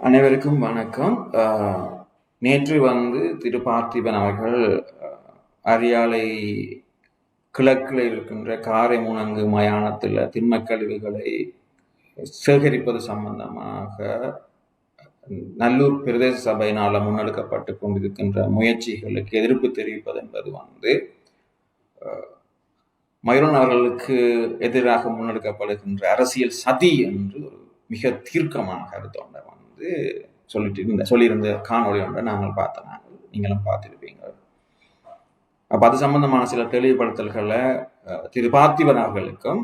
அனைவருக்கும் வணக்கம். நேற்று வந்து திரு பார்த்திபன் அவர்கள் அரியாலை கிழக்கில் இருக்கின்ற காரைமுனங்கு மயானத்தில மயானத்தில் திண்மக்கழிவுகளை சேகரிப்பது சம்பந்தமாக நல்லூர் பிரதேச சபையினால் முன்னெடுக்கப்பட்டுக் கொண்டிருக்கின்ற முயற்சிகளுக்கு எதிர்ப்பு தெரிவிப்பது என்பது வந்து மயூரன் அவர்களுக்கு எதிராக முன்னெடுக்கப்படுகின்ற அரசியல் சதி என்று ஒரு மிக தீர்க்கமான கருத்து வந்து சொல்லிட்டு இருந்த சொல்லியிருந்த காணொலி ஒன்றை நாங்கள் பார்த்தோம் நாங்கள் நீங்களும் பார்த்திருப்பீங்க அப்போ அது சம்பந்தமான சில தெளிவுபடுத்தல்களை திரு பார்த்திபனவர்களுக்கும்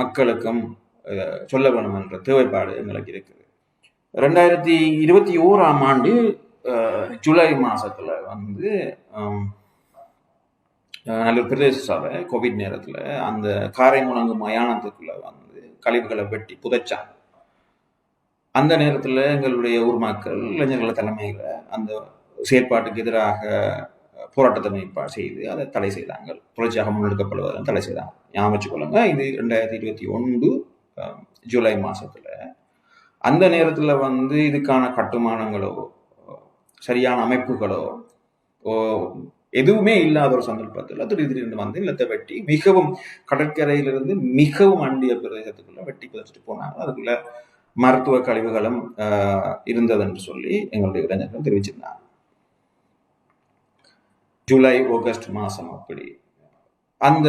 மக்களுக்கும் சொல்ல வேணும் என்ற தேவைப்பாடு எங்களுக்கு இருக்குது. 2021ஆம் ஆண்டு ஜூலை மாசத்துல வந்து அம் நல்லூர் பிரதேச சபை கோவிட் நேரத்துல அந்த காரை முழங்கு மயானத்துக்குள்ள வந்து கழிவுகளை வெட்டி புதைச்சாங்க. அந்த நேரத்தில் எங்களுடைய ஊர் மக்கள் இளைஞர்கள் தலைமையில் அந்த செயற்பாட்டுக்கு எதிராக போராட்டத்தை ஏற்பாடு செய்து அதை தடை செய்தாங்க. புரட்சியாக முன்னெடுக்கப்படுவதை தடை செய்தாங்க. ஞாபகம் வச்சுக்கொள்ளுங்க. இது 2021 அ ஜூலை மாதத்தில் அந்த நேரத்தில் வந்து இதுக்கான கட்டுமானங்களோ, சரியான அமைப்புகளோ, எதுவுமே இல்லாத ஒரு சந்தர்ப்பத்தில் திடீர்னு வந்து நிலத்தை வெட்டி மிகவும் கடற்கரையிலிருந்து மிகவும் அண்டிய பிரதேசத்துக்குள்ள வெட்டி புதைச்சிட்டு போனாங்க. அதுக்குள்ள மருத்துவ கழிவுகளும் இருந்தது என்று சொல்லி எங்களுடைய இளைஞர்கள் தெரிவிச்சிருந்தாங்க. ஜூலை, ஆகஸ்ட் மாதம் அப்படி. அந்த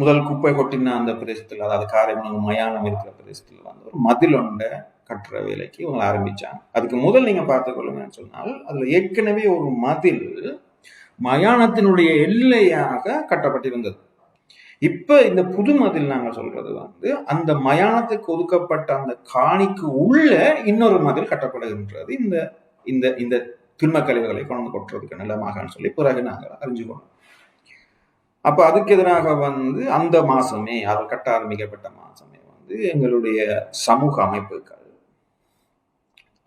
முதல் குப்பை கொட்டின அந்த பிரதேசத்தில் அதாவது காரைமுனங்கு மயானம் இருக்கிற பிரதேசத்தில் வந்து ஒரு மதில் ஒன்றை கட்டுற வேலைக்கு இவங்க ஆரம்பித்தாங்க அதுக்கு முதல் நீங்கள் பார்த்துக்கொள்ளுங்கன்னு சொன்னால் அதில் ஏற்கனவே ஒரு மதில் மயானத்தினுடைய எல்லையாக கட்டப்பட்டிருந்தது. இப்போ இந்த புது மதில் நாங்கள் சொல்றது வந்து அந்த மயானத்துக்கு ஒதுக்கப்பட்ட அந்த காணிக்கு உள்ள இன்னொரு மதில் கட்டப்படுகின்றது. இந்த இந்த இந்த திண்மக் கழிவுகளை கொண்டு கொட்டுறதுக்கு நிலமாகன்னு சொல்லி பிறகு நாங்கள் அறிஞ்சுக்கணும் அப்போ அதுக்கு எதிராக வந்து அந்த மாசமே அது கட்ட ஆரம்பிக்கப்பட்ட மாசமே வந்து எங்களுடைய சமூக அமைப்புகள்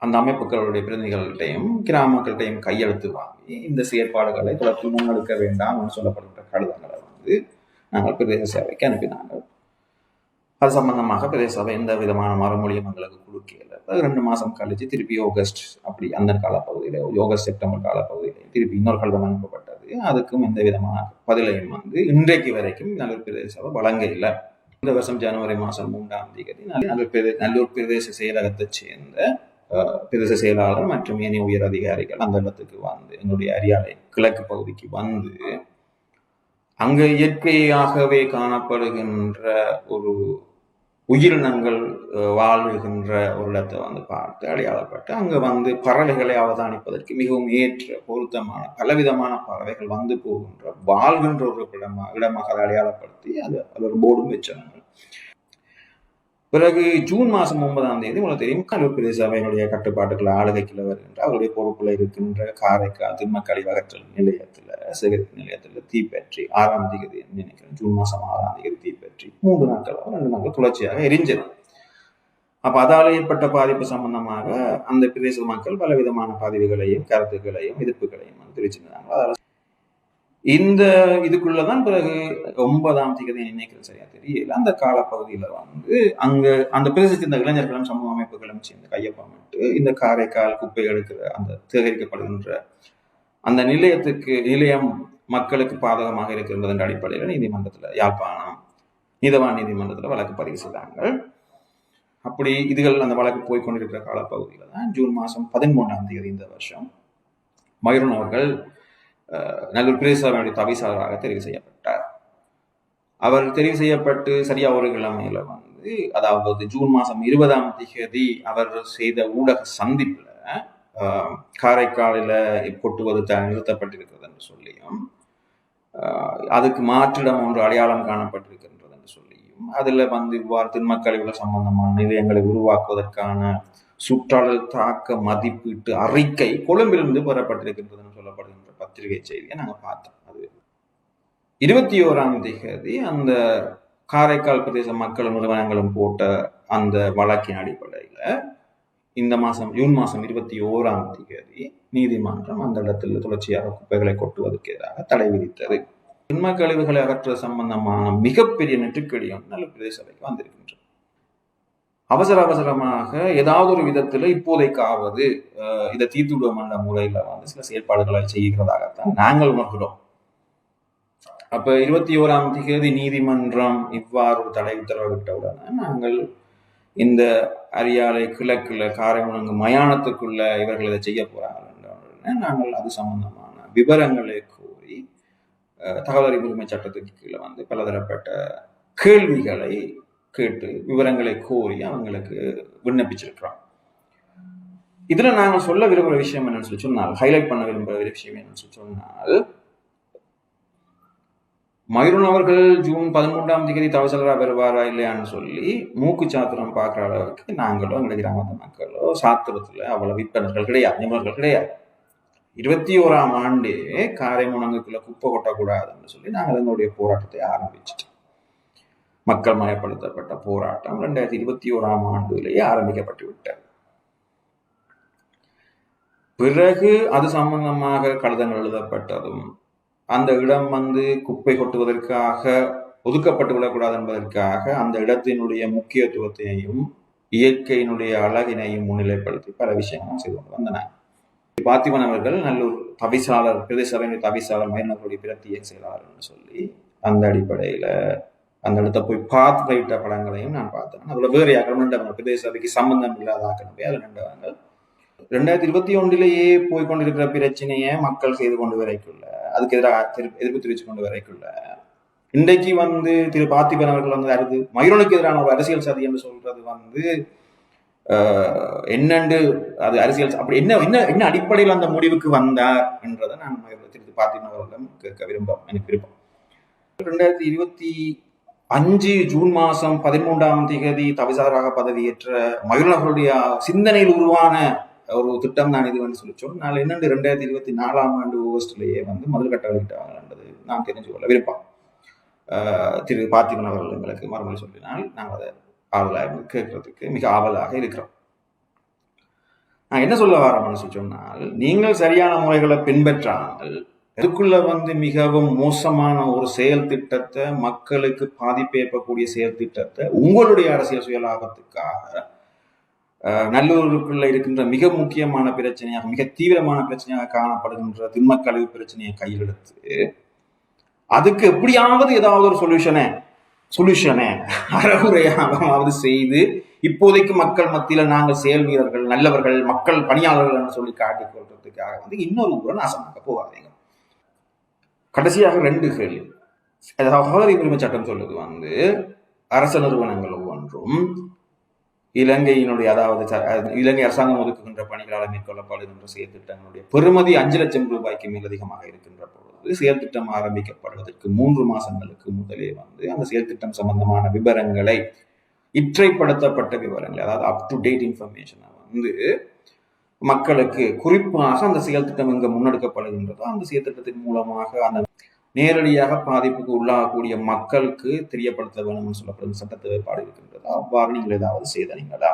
அந்த அமைப்புகளுடைய பிரதிநிதிகள்கிட்டையும் கிராம மக்கள்கிட்டையும் கையெழுத்து வாங்கி இந்த செயற்பாடுகளை தொடர்ந்து முன்னெடுக்க வேண்டாம் என்று சொல்லப்படுகின்ற கடிதங்களை வந்து நாங்கள் பிரதேச சபைக்கு அனுப்பினாங்க. அது சம்பந்தமாக பிரதேச சபை எந்த விதமான மறுமொழியும் எங்களுக்கு கொடுக்கல. ரெண்டு மாதம் கழிச்சு திருப்பி ஆகஸ்ட் அப்படி அந்த காலப்பகுதியில் ஆகஸ்ட் செப்டம்பர் காலப்பகுதியில் திருப்பி இன்னொரு கடிதம் அனுப்பப்பட்டது. அதுக்கும் எந்த விதமான பதிலையும் வந்து இன்றைக்கு வரைக்கும் நல்லூர் பிரதேச சபை வழங்க இல்லை. இந்த வருஷம் ஜனவரி மாதம் மூன்றாம் தேதி நல்லூர் பிரதே நல்லூர் பிரதேச செயலகத்தை சேர்ந்த பிரதேச செயலாளர் மற்றும் ஏனைய உயர் அதிகாரிகள் அந்த இடத்துக்கு வந்து எங்களுடைய அரியாலை கிழக்கு பகுதிக்கு வந்து அங்கு இயற்கையாகவே காணப்படுகின்ற ஒரு உயிரினங்கள் வாழ்கின்ற ஒரு இடத்தை வந்து பார்த்து அடையாளப்பட்டு அங்கே வந்து பறவைகளை அவதானிப்பதற்கு மிகவும் ஏற்ற பொருத்தமான பலவிதமான பறவைகள் வந்து போகின்ற வாழ்கின்ற ஒரு இடமாக இடமாக அதை அடையாளப்படுத்தி அது ஒரு போர்டும் வச்சாங்க. பிறகு ஜூன் மாதம் ஒன்பதாம் தேதி உங்களுக்கு தெரியும் நல்லூர் பிரதேச சபையினுடைய கட்டுப்பாட்டுக்குள்ள கிழவர் என்று அவருடைய பொறுப்புல இருக்கின்ற காரைக்கால் திண்மக் அகற்றல் நிலையத்துல சேகரிப்பு நிலையத்துல தீப்பற்றி ஆறாம் தேதி நினைக்கிறேன் ஜூன் மாசம் ஆறாம் தேதி தீப்பற்றி மூன்று நாட்கள் ரெண்டு நாட்கள் தொடர்ச்சியாக எரிஞ்சது. அப்ப அதால் ஏற்பட்ட பாதிப்பு சம்பந்தமாக அந்த பிரதேச மக்கள் பலவிதமான பதிவுகளையும் கருத்துக்களையும் எதிர்ப்புகளையும் தெரிவிச்சிருந்தாங்க. அதால இந்த இதுக்குள்ளதான் பிறகு ஒன்பதாம் திகதி நினைக்கிறது சரியா தெரியல. அந்த காலப்பகுதியில வந்து அங்க அந்த பிரதேசத்தில் இந்த இளைஞர்களும் சமூக அமைப்புகளும் சேர்ந்து கையொப்பமிட்டு இந்த காரைக்கால் குப்பை எடுக்கிற அந்த சேகரிக்கப்படுகின்ற அந்த நிலையத்துக்கு நிலையம் மக்களுக்கு பாதகமாக இருக்கின்றது என்ற அடிப்படையில் நீதிமன்றத்தில் யாழ்ப்பாணம் நீதவான் நீதிமன்றத்தில் வழக்கு பதிவு செய்தாங்க. அப்படி இதுகள் அந்த வழக்கு போய் கொண்டிருக்கிற காலப்பகுதியில் தான் ஜூன் மாதம் பதிமூன்றாம் தேதி இந்த வருஷம் மயூரன் அவர்கள் நல்லூர் பிரதேச தவிசாளராக தெரிவு செய்யப்பட்டார். அவர் தெரிவு செய்யப்பட்டு சரியா ஒரு கிழமையில வந்து அதாவது ஜூன் மாதம் இருபதாம் தேதி அவர் செய்த ஊடக சந்திப்பில் காரைக்காலில் கொட்டுவது த நிறுத்தப்பட்டிருக்கிறது என்று சொல்லியும், அதுக்கு மாற்றிடம் ஒன்று அடையாளம் காணப்பட்டிருக்கின்றது என்று சொல்லியும், அதில் வந்து இவ்வாறு திண்மக் சம்பந்தமான நிலையங்களை உருவாக்குவதற்கான சுற்றாடல் தாக்க மதிப்பீட்டு அறிக்கை கொழும்பிலிருந்து பெறப்பட்டிருக்கின்றது என்று சொல்லப்படுகின்ற பத்திரிகை செய்தியை நாங்கள் பார்த்தோம். அது 21ஆம் தேதி அந்த காரைக்கால் பிரதேச மக்களும் நிறுவனங்களும் போட்ட அந்த வழக்கின் அடிப்படையில இந்த மாதம் ஜூன் மாதம் இருபத்தி ஓராம் தேதி நீதிமன்றம் அந்த இடத்தில் தொடர்ச்சியாக குப்பைகளை கொட்டுவதற்கு எதிராக தடை விதித்தது. உண்மை கழிவுகளை அகற்ற சம்பந்தமான மிகப்பெரிய நெருக்கடி ஒன்று நல்ல பிரதேச சபைக்கு வந்திருக்கின்றது. அவசர அவசரமாக ஏதாவது ஒரு விதத்துல இப்போதைக்காவது இதை தீர்த்து விடுவோம் என்ற முறையில வந்து சில செயற்பாடுகளை செய்கிறதாகத்தான் நாங்கள் உணர்கிறோம். அப்ப இருபத்தி ஓராம் தேதி நீதிமன்றம் இவ்வாறு ஒரு தடை உத்தரவிட்டவுடனே நாங்கள் இந்த அரியாலை கிழக்குல காரைமுனங்கு மயானத்துக்குள்ள இவர்கள் இதை செய்ய போறாங்க நாங்கள் அது சம்பந்தமான விவரங்களை கோரி தகவல் அறிவுரிமை சட்டத்துக்கு கீழே வந்து பலதரப்பட்ட கேள்விகளை கேட்டு விவரங்களை கோரி அவங்களுக்கு விண்ணப்பிச்சிருக்கிறான். இதுல நாங்கள் சொல்ல விரும்புகிற விஷயம் என்னன்னு சொல்லி சொன்னால் ஹைலைட் பண்ண விரும்புகிற விஷயம் என்னன்னு சொல்லி சொன்னால் மயூரன் அவர்கள் ஜூன் பதிமூன்றாம் தேதி தவசலராக வருவாரா இல்லையான்னு சொல்லி மூக்கு சாத்திரம் பார்க்குற அளவுக்கு நாங்களோ எங்களுடைய கிராமத்து மக்களோ சாத்திரத்தில் அவ்வளோ விற்பனர்கள் கிடையாது நிபுணர்கள் கிடையாது. இருபத்தி ஓராம் ஆண்டே காரைமுனங்குக்குள்ள குப்பை கொட்டக்கூடாதுன்னு சொல்லி நாங்கள் எங்களுடைய போராட்டத்தை ஆரம்பிச்சிட்டோம். மக்கள் மயப்படுத்தப்பட்ட போராட்டம் ரெண்டாயிரத்தி இருபத்தி ஓராம் ஆண்டுலேயே ஆரம்பிக்கப்பட்டு விட்டது பிறகு அது சம்பந்தமாக கடிதங்கள் எழுதப்பட்டதும் அந்த இடம் வந்து குப்பை கொட்டுவதற்காக ஒதுக்கப்பட்டு விடக்கூடாது என்பதற்காக அந்த இடத்தினுடைய முக்கியத்துவத்தையும் இயற்கையினுடைய அழகினையும் முன்னிலைப்படுத்தி பல விஷயங்களும் செய்து கொண்டு வந்தன. பார்த்திபன் அவர்கள் நல்லூர் தவிசாளர் பிரதேச தவிசாளர் மயிலர்களுடைய பிரத்திய செயலாளர் என்று சொல்லி அந்த அடிப்படையில அந்த இடத்த போய் பார்த்து படங்களையும் நான் பார்த்தேன். அதுல வேறு யாரும் நின்றவங்க பிரதேச சபைக்கு சம்பந்தம் இல்லாத ஆக்கணுமே. அதில் நின்றவங்க ரெண்டாயிரத்தி இருபத்தி ஒன்றிலேயே போய் கொண்டிருக்கிற பிரச்சனையை மக்கள் செய்து கொண்டு வரைக்குள்ள அதுக்கு எதிராக எதிர்ப்பு தெரிவித்து கொண்டு வரைக்குள்ள இன்றைக்கு வந்து திரு பார்த்திபன் அவர்கள் வந்து அருது மயூரனுக்கு எதிரான ஒரு அரசியல் சதி என்று சொல்றது வந்து என்னண்டு அது அரசியல் அப்படி என்ன என்ன என்ன அடிப்படையில் அந்த முடிவுக்கு வந்தார் என்றதை நான் திரு பார்த்திபன் அவர்களிடம் கேட்க விரும்ப எனக்கு விருப்பம். ரெண்டாயிரத்தி இருபத்தி அஞ்சு ஜூன் மாதம் பதிமூன்றாம் தேதி தவிசாராக பதவியேற்ற மயூரன் சிந்தனையில் உருவான ஒரு திட்டம் தான் இதுன்னு சொல்லி சொன்னால் என்னென்று ரெண்டாயிரத்தி இருபத்தி நாலாம் ஆண்டு ஆகஸ்ட்லேயே வந்து முதல் கட்ட வெளியிட்டாங்கன்றது நான் தெரிஞ்சு கொள்ள விருப்பம். திரு பார்த்திபன் அவர்கள் எங்களுக்கு மறுமொழி சொல்லினால் நாங்கள் அதை ஆவலாக கேட்கறதுக்கு மிக ஆவலாக இருக்கிறோம். நான் என்ன சொல்ல வரோம்னு சொல்லி சொன்னால் நீங்கள் சரியான முறைகளை பின்பற்றாமல் அதுக்குள்ள வந்து மிகவும் மோசமான ஒரு செயல் திட்டத்தை மக்களுக்கு பாதிப்பு ஏற்பக்கூடிய செயல் திட்டத்தை உங்களுடைய அரசியல் சுயலாபத்துக்காக நல்லூருக்குள்ள இருக்கின்ற மிக முக்கியமான பிரச்சனையாக மிக தீவிரமான பிரச்சனையாக காணப்படுகின்ற திண்மக்கழிவு பிரச்சனையை கையில் எடுத்து அதுக்கு எப்படியாவது ஏதாவது ஒரு சொல்யூஷனை சொல்யூஷனை அறகுறையாவது செய்து இப்போதைக்கு மக்கள் மத்தியில நாங்கள் செயல் வீரர்கள் நல்லவர்கள் மக்கள் பணியாளர்கள் சொல்லி காட்டிக் கொள்றதுக்காக வந்து இன்னொரு ஊரை நாசமாக்க போகாதீங்க. கடைசியாக ரெண்டு கேள்வி. அதாவது சகோதரி உரிமை சட்டம் சொல்வது வந்து அரச நிறுவனங்கள் ஒவ்வொன்றும் இலங்கையினுடைய அதாவது ச- இலங்கை அரசாங்கம் ஒதுக்குகின்ற பணிகளால் மேற்கொள்ளப்படுகின்ற செயற்திட்டங்களுடைய பெறுமதி அஞ்சு லட்சம் ரூபாய்க்கு மேலதிகமாக இருக்கின்ற பொழுது செயற்திட்டம் ஆரம்பிக்கப்படுவதற்கு மூன்று மாசங்களுக்கு முதலே வந்து அந்த செயற்திட்டம் சம்பந்தமான விவரங்களை இற்றைப்படுத்தப்பட்ட விவரங்களை அதாவது அப் டு டேட் இன்ஃபர்மேஷனை வந்து மக்களுக்கு குறிப்பாக அந்த செயல் திட்டம் எங்க முன்னெடுக்கப்படுகின்றதோ. அந்த செயல் திட்டத்தின் மூலமாக அந்த நேரடியாக பாதிப்புக்கு உள்ளாகக்கூடிய மக்களுக்கு தெரியப்படுத்த வேணும்னு சொல்லப்படும் சட்ட தேவைப்பாடு இருக்கின்றது. அவ்வாறு நீங்கள் ஏதாவது செய்தனீங்களா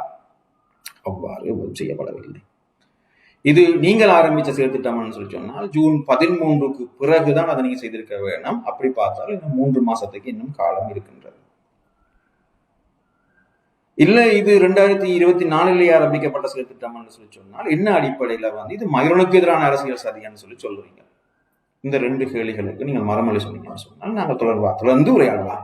அவ்வாறு செய்யப்படவில்லை. இது நீங்கள் ஆரம்பிச்ச செயல் திட்டம்னு சொல்லி சொன்னால் ஜூன் பதிமூன்றுக்கு பிறகுதான் அதை நீங்கள் செய்திருக்க வேணும் அப்படி பார்த்தால் இன்னும் மூன்று மாசத்துக்கு இன்னும் காலம் இருக்கின்றது. இல்லை இது ரெண்டாயிரத்தி இருபத்தி நாலுலேயே ஆரம்பிக்கப்பட்ட சில திட்டம்னு சொல்லி சொன்னால் என்ன அடிப்படையில் வந்து இது மயிரனுக்கு எதிரான அரசியல் சதியான்னு சொல்லி சொல்றீங்க. இந்த ரெண்டு கேள்விகளுக்கு நீங்கள் மரமொழி சொன்னீங்கன்னு சொன்னால் நாங்கள் தொடர்பா தொடர்ந்து உரையாடலாம்.